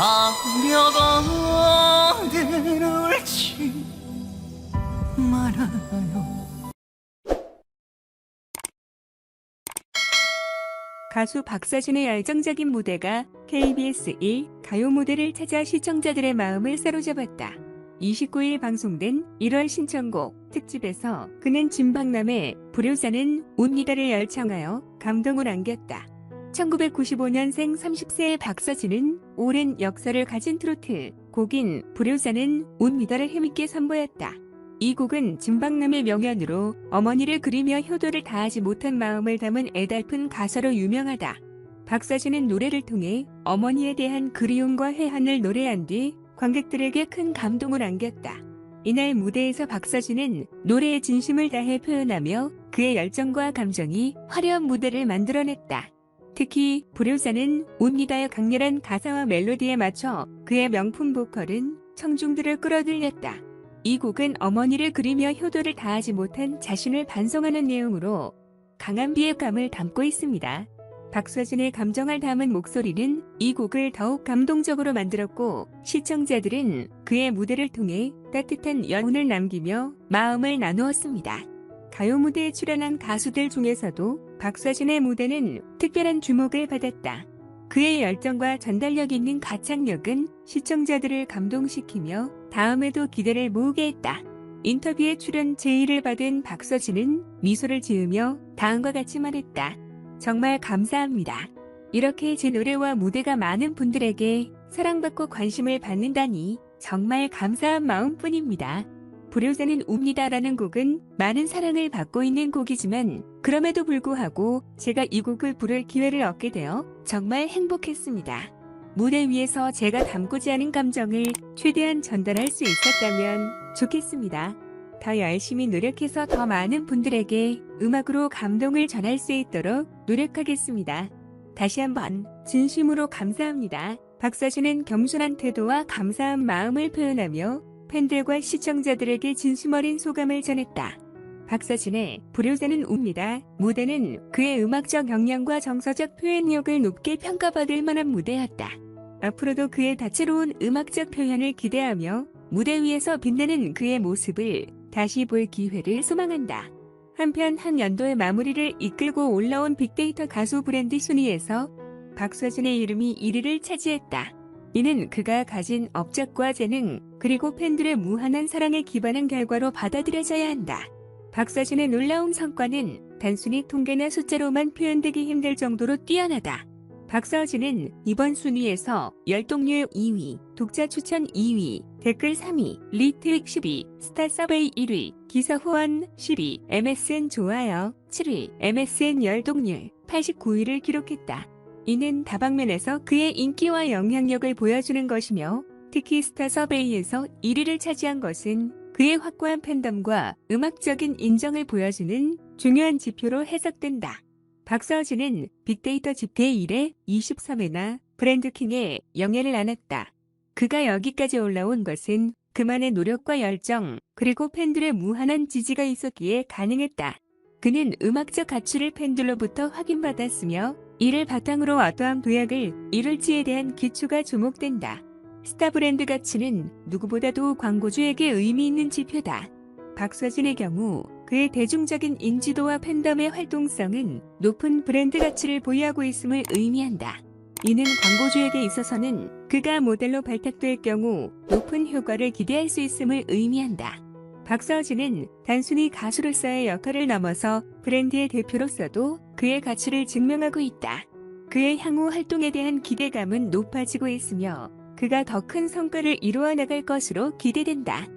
하려고 들을지 말아요 가수 박서준의 열정적인 무대가 KBS 1 가요 무대를 찾아 시청자들의 마음을 사로잡았다. 29일 방송된 1월 신청곡 특집에서 그는 진박남의 불효자는 웁니다를 열창하여 감동을 안겼다. 1995년생 30세의 박서진은 오랜 역사를 가진 트로트 곡인 불효자는 웁니다를 힘있게 선보였다. 이 곡은 진박남의 명연으로 어머니를 그리며 효도를 다하지 못한 마음을 담은 애달픈 가사로 유명하다. 박서진은 노래를 통해 어머니에 대한 그리움과 회한을 노래한 뒤 관객들에게 큰 감동을 안겼다. 이날 무대에서 박서진은 노래의 진심을 다해 표현하며 그의 열정과 감정이 화려한 무대를 만들어냈다. 특히 불효자는 옵니다의 강렬한 가사와 멜로디에 맞춰 그의 명품 보컬은 청중들을 끌어들였다. 이 곡은 어머니를 그리며 효도를 다하지 못한 자신을 반성하는 내용으로 강한 비애감을 담고 있습니다. 박서준의 감정을 담은 목소리는 이 곡을 더욱 감동적으로 만들었고 시청자들은 그의 무대를 통해 따뜻한 여운을 남기며 마음을 나누었습니다. 가요 무대에 출연한 가수들 중에서도 박서준의 무대는 특별한 주목을 받았다. 그의 열정과 전달력 있는 가창력은 시청자들을 감동시키며 다음에도 기대를 모으게 했다. 인터뷰에 출연 제의를 받은 박서진은 미소를 지으며 다음과 같이 말했다. 정말 감사합니다. 이렇게 제 노래와 무대가 많은 분들에게 사랑받고 관심을 받는다니 정말 감사한 마음뿐입니다. 불효자는 웁니다라는 곡은 많은 사랑을 받고 있는 곡이지만 그럼에도 불구하고 제가 이 곡을 부를 기회를 얻게 되어 정말 행복했습니다. 무대 위에서 제가 담고자 하는 감정을 최대한 전달할 수 있었다면 좋겠습니다. 더 열심히 노력해서 더 많은 분들에게 음악으로 감동을 전할 수 있도록 노력하겠습니다. 다시 한번 진심으로 감사합니다. 박서준은 겸손한 태도와 감사한 마음을 표현하며 팬들과 시청자들에게 진심 어린 소감을 전했다. 박서진의 불효자는 웁니다. 무대는 그의 음악적 역량과 정서적 표현력을 높게 평가받을 만한 무대였다. 앞으로도 그의 다채로운 음악적 표현을 기대하며 무대 위에서 빛나는 그의 모습을 다시 볼 기회를 소망한다. 한편 한 연도의 마무리를 이끌고 올라온 빅데이터 가수 브랜드 순위에서 박서준의 이름이 1위를 차지했다. 이는 그가 가진 업적과 재능, 그리고 팬들의 무한한 사랑에 기반한 결과로 받아들여져야 한다. 박서준의 놀라운 성과는 단순히 통계나 숫자로만 표현되기 힘들 정도로 뛰어나다. 박서준은 이번 순위에서 열동률 2위, 독자 추천 2위, 댓글 3위, 리트윅 10위, 스타 서베이 1위, 기사 후원 10위, MSN 좋아요 7위, MSN 열동률 89위를 기록했다. 이는 다방면에서 그의 인기와 영향력을 보여주는 것이며 특히 스타 서베이에서 1위를 차지한 것은 그의 확고한 팬덤과 음악적인 인정을 보여주는 중요한 지표로 해석된다. 박서진은 빅데이터 집계 이래 23회나 브랜드킹에 영예를 안았다. 그가 여기까지 올라온 것은 그만의 노력과 열정, 그리고 팬들의 무한한 지지가 있었기에 가능했다. 그는 음악적 가치를 팬들로부터 확인받았으며 이를 바탕으로 어떠한 도약을 이룰지에 대한 기초가 주목된다. 스타 브랜드 가치는 누구보다도 광고주에게 의미 있는 지표다. 박서진의 경우 그의 대중적인 인지도와 팬덤의 활동성은 높은 브랜드 가치를 보유하고 있음을 의미한다. 이는 광고주에게 있어서는 그가 모델로 발탁될 경우 높은 효과를 기대할 수 있음을 의미한다. 박서진은 단순히 가수로서의 역할을 넘어서 브랜드의 대표로서도 그의 가치를 증명하고 있다. 그의 향후 활동에 대한 기대감은 높아지고 있으며 그가 더 큰 성과를 이루어 나갈 것으로 기대된다.